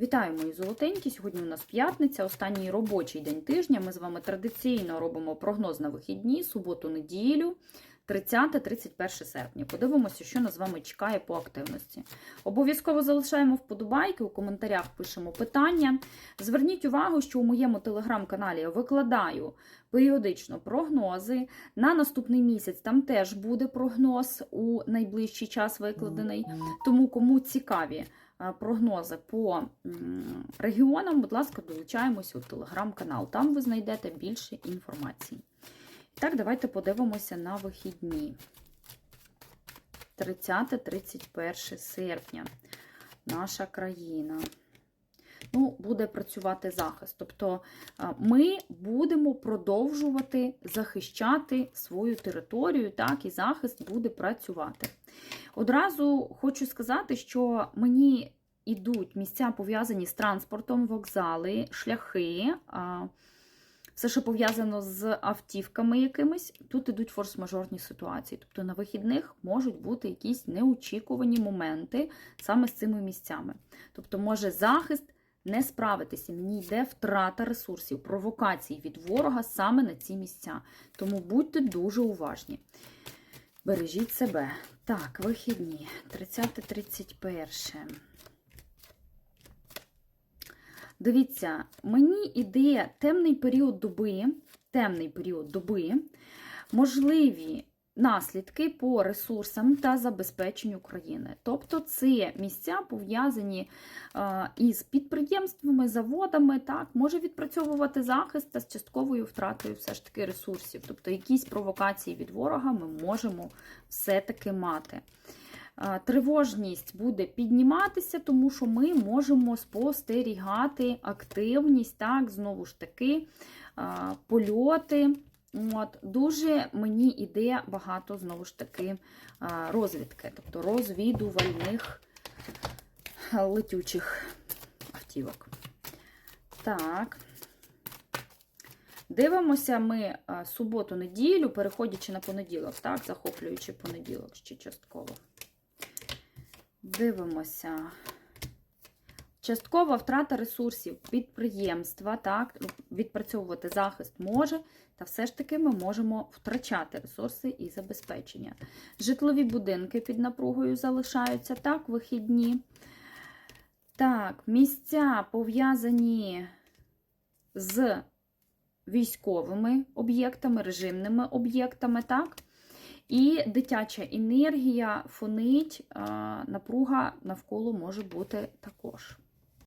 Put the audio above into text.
Вітаю, мої золотенькі! Сьогодні у нас п'ятниця, останній робочий день тижня. Ми з вами традиційно робимо прогноз на вихідні, суботу-неділю, 30-31 серпня. Подивимося, що нас з вами чекає по активності. Обов'язково залишаємо вподобайки, у коментарях пишемо питання. Зверніть увагу, що у моєму телеграм-каналі я викладаю періодично прогнози. На наступний місяць там теж буде прогноз у найближчий час викладений. Тому кому цікаві е, прогнози по регіонам, будь ласка, долучаємося у телеграм-канал. Там ви знайдете більше інформації. Так, давайте подивимося на вихідні. 30-31 серпня. Наша країна. Ну, буде працювати захист. Тобто е, ми будемо продовжувати захищати свою територію, так, і захист буде працювати. Одразу хочу сказати, що мені йдуть місця пов'язані з транспортом, вокзали, шляхи, все, що пов'язано з автівками якимись. Тут ідуть форс-мажорні ситуації. Тобто на вихідних можуть бути якісь неочікувані моменти саме з цими місцями. Тобто, може захист не справитися, мені йде втрата ресурсів, провокацій від ворога саме на ці місця. Тому будьте дуже уважні. Бережіть себе. Так, вихідні. 30-31. Дивіться, мені іде темний період доби, темний період доби, можливі наслідки по ресурсам та забезпеченню країни. Тобто це місця пов'язані е, із підприємствами, заводами, так, може відпрацьовувати захист та з частковою втратою все ж таки ресурсів. Тобто якісь провокації від ворога ми можемо все-таки мати. Е, Тривожність буде підніматися, тому що ми можемо спостерігати активність, так, знову ж таки, е, польоти. От, Дуже мені йде багато, знову ж таки, е, розвідки, тобто розвідувальних летючих автівок. Так. Дивимося ми суботу-неділю, переходячи на понеділок, так, захоплюючи понеділок ще частково. Дивимося. Часткова втрата ресурсів підприємства, так, відпрацьовувати захист може, та все ж таки ми можемо втрачати ресурси і забезпечення. Житлові будинки під напругою залишаються, так, вихідні. Так, місця пов'язані з військовими об'єктами, режимними об'єктами, так? І дитяча енергія фонить, напруга навколо може бути також.